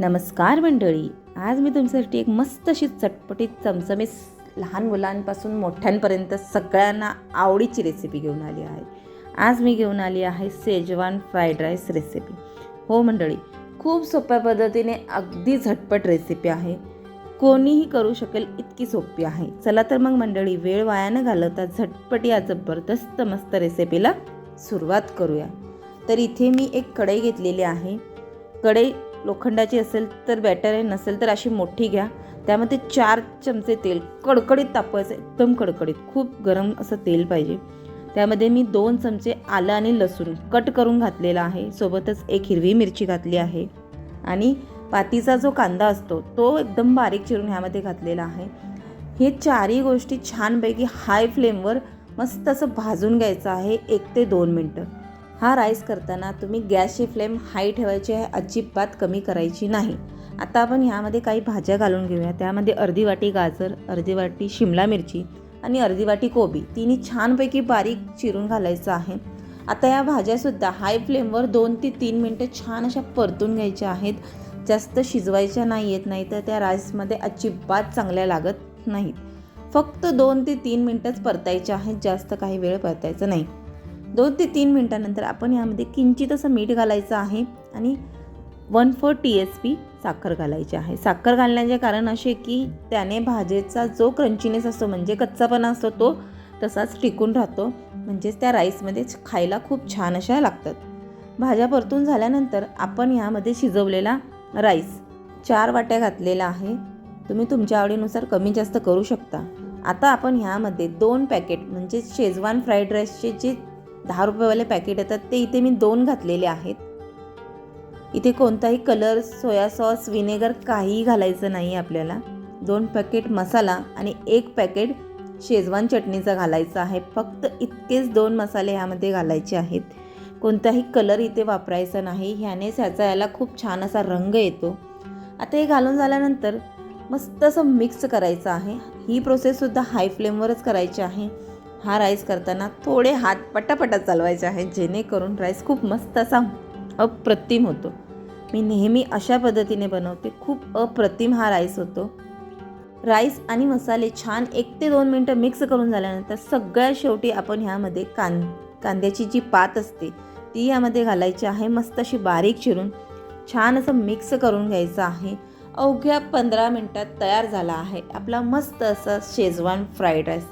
नमस्कार मंडळी. आज मी तुमच्यासाठी एक मस्त अशी चटपटीत चमचमीत लहान मुलांपासून मोठ्यांपर्यंत सगळ्यांना आवडीची रेसिपी घेऊन आली आहे. आज मी घेऊन आली आहे सेजवान फ्राईड राईस रेसिपी हो मंडळी खूप सोप्या पद्धतीने अगदी झटपट रेसिपी आहे. कोणीही करू शकेल इतकी सोपी आहे. चला तर मग मंडळी वेळ वाया न घालवता झटपट या जबरदस्त मस्त रेसिपीला सुरुवात करूया. तर इथे मी एक कढई घेतलेली आहे. कढई लोखंडाची असेल तर बॅटर आहे नसेल तर अशी मोठी घ्या. त्यामध्ये चार चमचे तेल कडकडीत तापवायचं एकदम कडकडीत खूप गरम असं तेल पाहिजे. त्यामध्ये मी दोन चमचे आलं आणि लसूण कट करून घातलेला आहे. सोबतच एक हिरवी मिरची घातली आहे. आणि पातीचा जो कांदा असतो तो एकदम बारीक चिरून ह्यामध्ये घातलेला आहे. हे चारही गोष्टी छानपैकी हाय फ्लेमवर मस्त असं भाजून घ्यायचं आहे एक ते दोन मिनटं. हा राईस करताना तुम्ही गॅसची फ्लेम हाय ठेवायची आहे अजिबात कमी करायची नाही. आता आपण ह्यामध्ये काही भाज्या घालून घेऊया. त्यामध्ये अर्धी वाटी गाजर अर्धी वाटी शिमला मिरची आणि अर्धी वाटी कोबी. तिन्ही छानपैकी बारीक चिरून घालायचं आहे. आता या भाज्यासुद्धा हाय फ्लेमवर दोन ते तीन मिनटं छान अशा परतून घ्यायच्या आहेत. जास्त शिजवायच्या नाही येत नाही तर त्या राईसमध्ये अजिबात चांगल्या लागत नाहीत. फक्त दोन ते तीन मिनटंच परतायच्या आहेत. जास्त काही वेळ परतायचं नाही. दोन ते तीन मिनटानंतर आपण यामध्ये किंचित असं मीठ घालायचं आहे आणि one four T S P साखर घालायची आहे. साखर घालण्याचे कारण असे की त्याने भाजीचा जो क्रंचीनेस असतो म्हणजे कच्चापणा असतो तो तसाच टिकून राहतो. म्हणजेच त्या राईसमध्ये खायला खूप छान अशा लागतात. भाज्या परतून झाल्यानंतर आपण यामध्ये शिजवलेला राईस चार वाट्या घातलेला आहे. तुम्ही तुमच्या आवडीनुसार कमी जास्त करू शकता. आता आपण ह्यामध्ये दोन पॅकेट म्हणजे शेजवान फ्राईड राईसचे जे दहा रुपयेवाले पॅकेट येतात ते इथे मी दोन घातलेले आहेत. इथे कोणताही कलर सोया सॉस विनेगर काहीही घालायचं नाही आपल्याला. दोन पॅकेट मसाला आणि एक पॅकेट शेजवान चटणीचा घालायचा आहे. फक्त इतकेच दोन मसाले ह्यामध्ये घालायचे आहेत. कोणताही कलर इथे वापरायचा नाही. ह्यानेच ह्याचा याला खूप छान असा रंग येतो. आता हे घालून झाल्यानंतर मस्त असं मिक्स करायचं आहे. ही प्रोसेससुद्धा हाय फ्लेमवरच करायची आहे. हा राईस करताना थोडे हात पटापटा चालवायचे आहेत जेणेकरून राईस खूप मस्त असा अप्रतिम होतो. मी नेहमी अशा पद्धतीने बनवते खूप अप्रतिम हा राईस होतो. राईस आणि मसाले छान एक ते दोन मिनटं मिक्स करून झाल्यानंतर सगळ्यात शेवटी आपण ह्यामध्ये कां कांद्याची जी पात असते ती यामध्ये घालायची आहे मस्त अशी बारीक चिरून छान असं मिक्स करून घ्यायचं आहे. अवघ्या पंधरा मिनटात तयार झाला आहे आपला मस्त असा शेजवान फ्राईड राईस.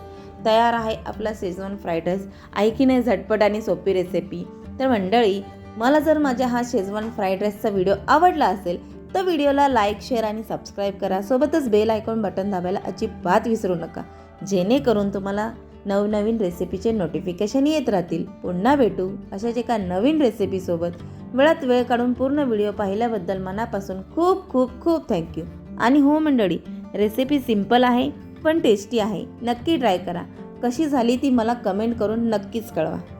तयार आहे आपला शेजवान फ्राईड राईस आहे की नाही झटपट आणि सोपी रेसिपी तर मंडळी मला जर माझ्या हा शेजवान फ्राईड राईसचा व्हिडिओ आवडला असेल तर व्हिडिओला लाईक शेअर आणि सबस्क्राईब करा. सोबतच बेल आयकॉन बटन दाबायला अजिबात विसरू नका. जेणेकरून तुम्हाला नवनवीन रेसिपीचे नोटिफिकेशन येत राहतील. पुन्हा भेटू अशाच एका नवीन रेसिपीसोबत वेळात वेळ काढून पूर्ण व्हिडिओ पाहिल्याबद्दल मनापासून खूप खूप खूप थँक्यू आणि हो मंडळी रेसिपी सिंपल आहे. पण टेस्टी आहे. नक्की ट्राय करा. कशी झाली ती मला कमेंट करून नक्कीच कळवा.